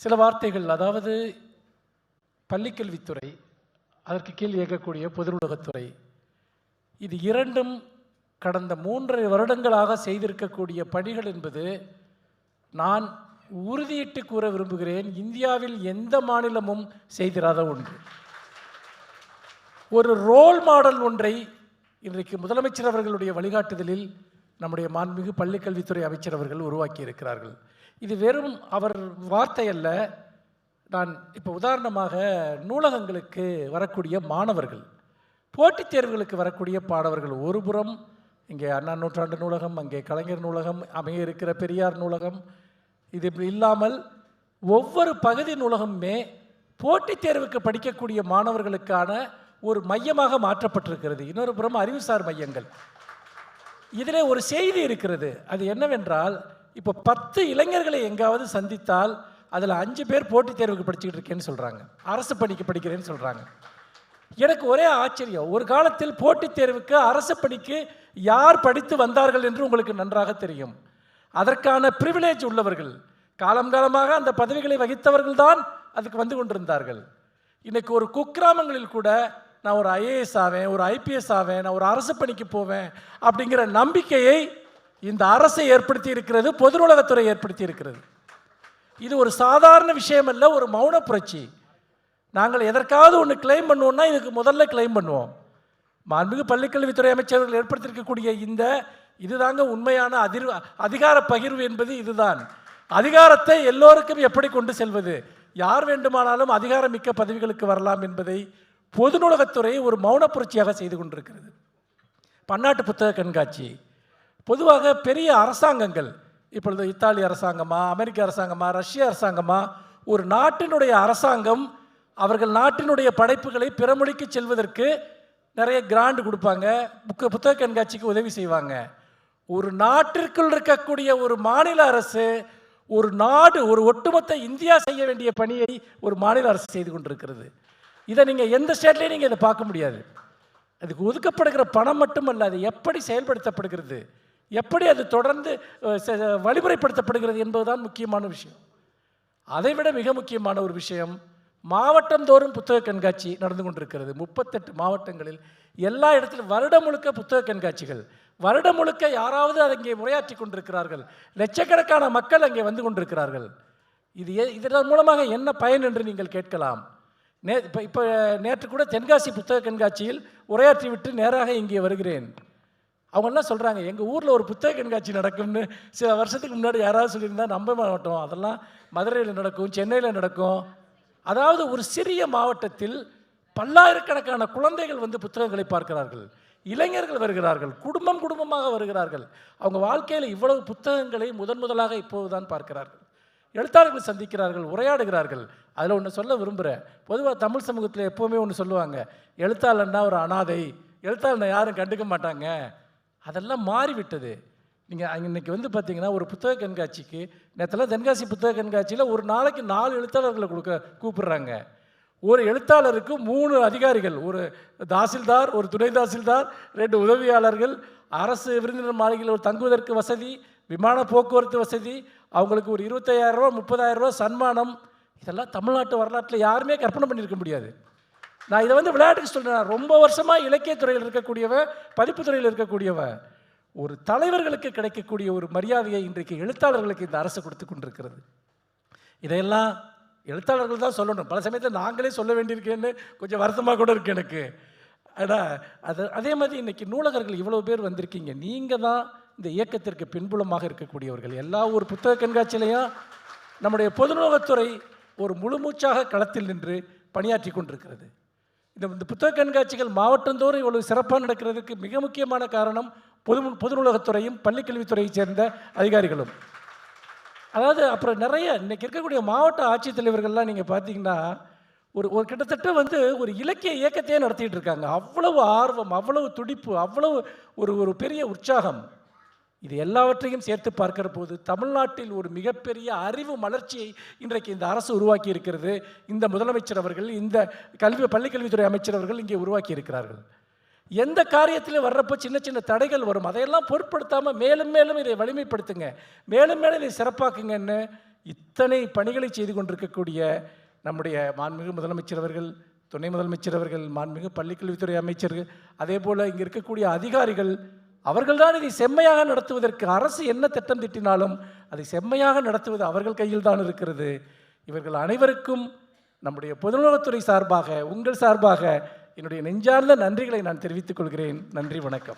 சில வார்த்தைகள் அதாவது பள்ளிக்கல்வித்துறை அதற்கு கீழ் இயக்கக்கூடிய பொது நூலகத்துறை இது இரண்டும் கடந்த மூன்றரை வருடங்களாக செய்திருக்கக்கூடிய பணிகள் என்பது நான் உறுதியிட்டு கூற விரும்புகிறேன் இந்தியாவில் எந்த மாநிலமும் செய்திராத ஒன்று. ஒரு ரோல் மாடல் ஒன்றை இன்றைக்கு முதலமைச்சர் அவர்களுடைய வழிகாட்டுதலில் நம்முடைய மாண்புமிகு பள்ளிக்கல்வித்துறை அமைச்சர் அவர்கள் உருவாக்கி இருக்கிறார்கள் இது வெறும் அவர் வார்த்தை அல்ல. நான் இப்போ உதாரணமாக நூலகங்களுக்கு வரக்கூடிய மாணவர்கள் போட்டித் தேர்வுகளுக்கு வரக்கூடிய பாடவர்கள் ஒருபுறம் இங்கே அண்ணா நூற்றாண்டு நூலகம் அங்கே கலைஞர் நூலகம் அமைய இருக்கிற பெரியார் நூலகம் இது இல்லாமல் ஒவ்வொரு பகுதி நூலகமுமே போட்டித் தேர்வுக்கு படிக்கக்கூடிய மாணவர்களுக்கான ஒரு மையமாக மாற்றப்பட்டிருக்கிறது. இன்னொரு புறம் அறிவுசார் மையங்கள். இதில் ஒரு செய்தி இருக்கிறது. அது என்னவென்றால் இப்போ பத்து இளைஞர்களை எங்காவது சந்தித்தால் அதில் அஞ்சு பேர் போட்டித் தேர்வுக்கு படிச்சுக்கிட்டு இருக்கேன்னு சொல்கிறாங்க அரசு பணிக்கு படிக்கிறேன்னு சொல்கிறாங்க எனக்கு ஒரே ஆச்சரியம். ஒரு காலத்தில் போட்டித் தேர்வுக்கு அரசு பணிக்கு யார் படித்து வந்தார்கள் என்று உங்களுக்கு நன்றாக தெரியும். அதற்கான ப்ரிவிலேஜ் உள்ளவர்கள். காலம் காலமாக அந்த பதவிகளை வகித்தவர்கள் தான் அதுக்கு வந்து கொண்டிருந்தார்கள். இன்னைக்கு ஒரு குக்கிராமங்களில் கூட நான் ஒரு ஐஏஎஸ் ஆவேன் ஒரு ஐபிஎஸ் ஆவேன் நான் ஒரு அரசு பணிக்கு போவேன் அப்படிங்கிற நம்பிக்கையை இந்த அரசை ஏற்படுத்தி இருக்கிறது பொது நூலகத்துறை ஏற்படுத்தி இருக்கிறது. இது ஒரு சாதாரண விஷயம் அல்ல ஒரு மௌன புரட்சி. நாங்கள் எதற்காவது ஒன்று கிளைம் பண்ணுவோம்னா இதுக்கு முதல்ல கிளைம் பண்ணுவோம். மாண்புமிகு பள்ளிக்கல்வித்துறை அமைச்சர்கள் ஏற்படுத்தியிருக்கக்கூடிய இந்த இதுதாங்க உண்மையான அதிர் அதிகார பகிர்வு என்பது இதுதான். அதிகாரத்தை எல்லோருக்கும் எப்படி கொண்டு செல்வது? யார் வேண்டுமானாலும் அதிகாரமிக்க பதவிகளுக்கு வரலாம் என்பதை பொது நூலகத்துறை ஒரு மௌன புரட்சியாக செய்து கொண்டிருக்கிறது. பன்னாட்டு புத்தக கண்காட்சி. பொதுவாக பெரிய அரசாங்கங்கள் இப்பொழுது இத்தாலி அரசாங்கமா அமெரிக்க அரசாங்கமா ரஷ்ய அரசாங்கமா ஒரு நாட்டினுடைய அரசாங்கம் அவர்கள் நாட்டினுடைய படைப்புகளை பிற மொழிக்கு செல்வதற்கு நிறைய கிராண்ட் கொடுப்பாங்க. புக்க புத்தக கண்காட்சிக்கு உதவி செய்வாங்க. ஒரு நாட்டிற்குள் இருக்கக்கூடிய ஒரு மாநில அரசு ஒரு நாடு ஒரு ஒட்டுமொத்த இந்தியா செய்ய வேண்டிய பணியை ஒரு மாநில அரசு செய்து கொண்டிருக்கிறது. இதை நீங்கள் எந்த ஸ்டேட்லேயும் நீங்கள் இதை பார்க்க முடியாது. அதுக்கு ஒதுக்கப்படுகிற பணம் மட்டுமல்ல அது எப்படி செயல்படுத்தப்படுகிறது? எப்படி அது தொடர்ந்து செ- வழிமுறைப்படுத்தப்படுகிறது என்பதுதான் முக்கியமான விஷயம். அதைவிட மிக முக்கியமான ஒரு விஷயம் மாவட்டந்தோறும் புத்தக கண்காட்சி நடந்து கொண்டிருக்கிறது. முப்பத்தெட்டு மாவட்டங்களில் எல்லா இடத்திலும் வருடம் முழுக்க புத்தக கண்காட்சிகள். வருடம் முழுக்க யாராவது அங்கே உரையாற்றி கொண்டிருக்கிறார்கள். லட்சக்கணக்கான மக்கள் அங்கே வந்து கொண்டிருக்கிறார்கள். இது எ- இதன் மூலமாக என்ன பயன் என்று நீங்கள் கேட்கலாம். நே இப்போ இப்போ நேற்று கூட தென்காசி புத்தக கண்காட்சியில் உரையாற்றி விட்டு நேராக இங்கே வருகிறேன். அவங்கெல்லாம் சொல்கிறாங்க எங்கள் ஊரில் ஒரு புத்தக கண்காட்சி நடக்கும்னு சில வருஷத்துக்கு முன்னாடி யாராவது சொல்லியிருந்தால் நம்ப மாட்டோம். அதெல்லாம் மதுரையில் நடக்கும் சென்னையில் நடக்கும். அதாவது ஒரு சிறிய மாவட்டத்தில் பல்லாயிரக்கணக்கான குழந்தைகள் வந்து புத்தகங்களை பார்க்கிறார்கள். இளைஞர்கள் வருகிறார்கள் குடும்பம் குடும்பமாக வருகிறார்கள். அவங்க வாழ்க்கையில் இவ்வளவு புத்தகங்களை முதன் முதலாக இப்போதுதான் பார்க்கிறார்கள். எழுத்தாளர்கள் சந்திக்கிறார்கள் உரையாடுகிறார்கள். அதில் ஒன்று சொல்ல விரும்புகிறேன் பொதுவாக தமிழ் சமூகத்தில் எப்போவுமே ஒன்று சொல்லுவாங்க எழுத்தாளர்னா ஒரு அனாதை எழுத்தாளனை யாரும் கண்டுக்க மாட்டாங்க. அதெல்லாம் மாறிவிட்டது. நீங்கள் இன்னைக்கு வந்து பார்த்தீங்கன்னா ஒரு புத்தக கண்காட்சிக்கு நேற்றுலாம் தென்காசி புத்தக கண்காட்சியில் ஒரு நாளைக்கு நாலு எழுத்தாளர்களை கொடுக்க கூப்பிடுறாங்க. ஒரு எழுத்தாளருக்கு மூணு அதிகாரிகள் ஒரு தாசில்தார் ஒரு துணை தாசில்தார் ரெண்டு உதவியாளர்கள் அரசு விருந்தினர் மாளிகையில் ஒரு தங்குவதற்கு வசதி விமான போக்குவரத்து வசதி அவங்களுக்கு ஒரு இருபத்தையாயிரரூவா முப்பதாயிரரூவா சன்மானம் இதெல்லாம் தமிழ்நாட்டு வரலாற்றில் யாருமே கற்பனை பண்ணியிருக்க முடியாது. நான் இதை வந்து விளையாட்டுக்கு சொல்கிறேன் ரொம்ப வருஷமாக இலக்கியத்துறையில் இருக்கக்கூடியவன் பதிப்புத்துறையில் இருக்கக்கூடியவன் ஒரு தலைவர்களுக்கு கிடைக்கக்கூடிய ஒரு மரியாதையை இன்றைக்கு எழுத்தாளர்களுக்கு இந்த அரசு கொடுத்து கொண்டிருக்கிறது. இதையெல்லாம் எழுத்தாளர்கள் தான் சொல்லணும். பல சமயத்தில் நாங்களே சொல்ல வேண்டியிருக்கேன்னு கொஞ்சம் வருத்தமாக கூட இருக்குது எனக்கு. ஆனால் அது அதே மாதிரி இன்றைக்கி நூலகர்கள் இவ்வளோ பேர் வந்திருக்கீங்க. நீங்கள் தான் இந்த இயக்கத்திற்கு பின்புலமாக இருக்கக்கூடியவர்கள். எல்லா ஒரு புத்தக கண்காட்சியிலையும் நம்முடைய பொதுநோகத்துறை ஒரு முழுமூச்சாக களத்தில் நின்று பணியாற்றி கொண்டிருக்கிறது. இந்த இந்த புத்தக கண்காட்சிகள் மாவட்டந்தோறும் இவ்வளவு சிறப்பாக நடக்கிறதுக்கு மிக முக்கியமான காரணம் பொது பொது நூலகத்துறையும் பள்ளிக்கல்வித்துறையைச் சேர்ந்த அதிகாரிகளும். அதாவது அப்புறம் நிறைய இன்றைக்கி இருக்கக்கூடிய மாவட்ட ஆட்சித்தலைவர்கள்லாம் நீங்கள் பார்த்தீங்கன்னா ஒரு ஒரு கிட்டத்தட்ட வந்து ஒரு இலக்கிய இயக்கத்தையே நடத்திட்டு இருக்காங்க. அவ்வளவு ஆர்வம் அவ்வளவு துடிப்பு அவ்வளவு ஒரு ஒரு பெரிய உற்சாகம். இது எல்லாவற்றையும் சேர்த்து பார்க்கிற போது தமிழ்நாட்டில் ஒரு மிகப்பெரிய அறிவு மலர்ச்சியை இன்றைக்கு இந்த அரசு உருவாக்கி இருக்கிறது. இந்த முதலமைச்சர் அவர்கள் இந்த கல்வி பள்ளிக்கல்வித்துறை அமைச்சர் அவர்கள் இங்கே உருவாக்கி இருக்கிறார்கள். எந்த காரியத்திலும் வர்றப்போ சின்ன சின்ன தடைகள் வரும். அதையெல்லாம் பொருட்படுத்தாமல் மேலும் மேலும் இதை வலிமைப்படுத்துங்க. மேலும் மேலும் இதை சிறப்பாக்குங்கன்னு இத்தனை பணிகளை செய்து கொண்டிருக்கக்கூடிய நம்முடைய மாண்புமிகு முதலமைச்சர் அவர்கள் துணை முதலமைச்சர் அவர்கள் மாண்புமிகு பள்ளிக்கல்வித்துறை அமைச்சர்கள் அதே போல் இங்கே இருக்கக்கூடிய அதிகாரிகள் அவர்கள்தான் இதை செம்மையாக நடத்துவதற்கு அரசு என்ன திட்டம் திட்டினாலும் அதை செம்மையாக நடத்துவது அவர்கள் கையில் தான் இருக்கிறது. இவர்கள் அனைவருக்கும் நம்முடைய பொதுநலத்துறை சார்பாக உங்கள் சார்பாக என்னுடைய நெஞ்சார்ந்த நன்றிகளை நான் தெரிவித்துக் கொள்கிறேன். நன்றி வணக்கம்.